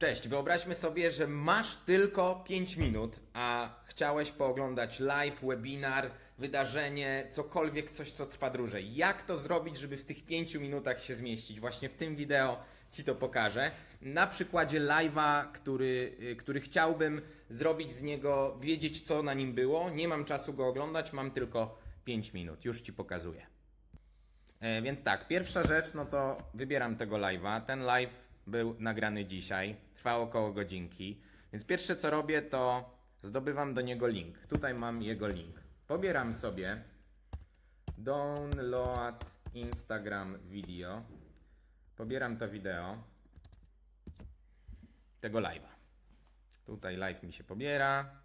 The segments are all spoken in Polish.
Cześć, wyobraźmy sobie, że masz tylko 5 minut, a chciałeś pooglądać live, webinar, wydarzenie, cokolwiek, coś co trwa dłużej. Jak to zrobić, żeby w tych 5 minutach się zmieścić? Właśnie w tym wideo Ci to pokażę. Na przykładzie live'a, który, y, który chciałbym zrobić z niego, wiedzieć co na nim było. Nie mam czasu go oglądać, mam tylko 5 minut. Już Ci pokazuję. E, Więc tak, pierwsza rzecz, no to wybieram tego live'a. Ten live był nagrany dzisiaj, trwał około godzinki. Więc pierwsze co robię, to zdobywam do niego link. Tutaj mam jego link. Pobieram sobie download Instagram video. Pobieram to wideo tego live'a. Tutaj live mi się pobiera.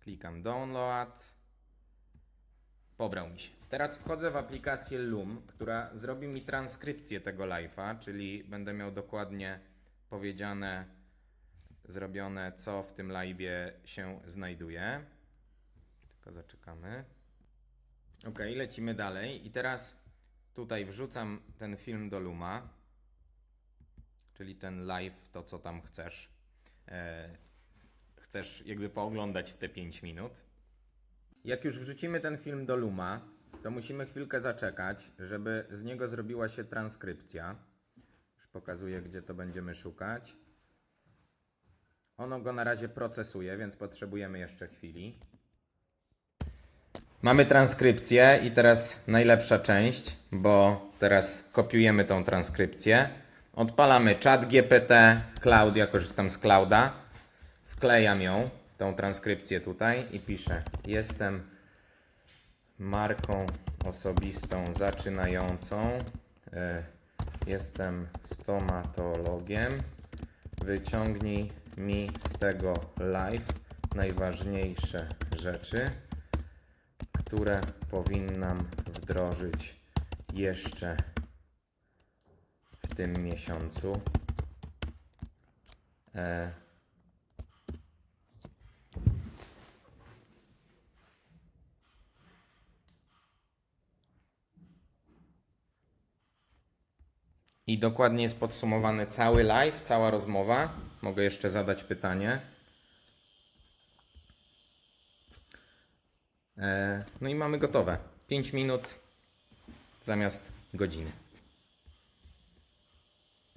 Klikam download. Pobrał mi się. Teraz wchodzę w aplikację Loom, która zrobi mi transkrypcję tego live'a, czyli będę miał dokładnie powiedziane, zrobione, co w tym live'ie się znajduje. Tylko zaczekamy. Ok, lecimy dalej. I teraz tutaj wrzucam ten film do Luma, czyli ten live, to co tam chcesz. E, chcesz jakby pooglądać w te 5 minut. Jak już wrzucimy ten film do Luma, to musimy chwilkę zaczekać, żeby z niego zrobiła się transkrypcja. Już pokazuję, gdzie to będziemy szukać. Ono go na razie procesuje, więc potrzebujemy jeszcze chwili. Mamy transkrypcję i teraz najlepsza część, bo teraz kopiujemy tą transkrypcję. Odpalamy czat GPT, Cloud, ja korzystam z Clouda. Wklejam ją, tą transkrypcję tutaj i piszę: Jestem marką osobistą zaczynającą. e, Jestem stomatologiem. Wyciągnij mi z tego live najważniejsze rzeczy, które powinnam wdrożyć jeszcze w tym miesiącu. E, I dokładnie jest podsumowany cały live, cała rozmowa. Mogę jeszcze zadać pytanie. E, No i mamy gotowe. 5 minut zamiast godziny.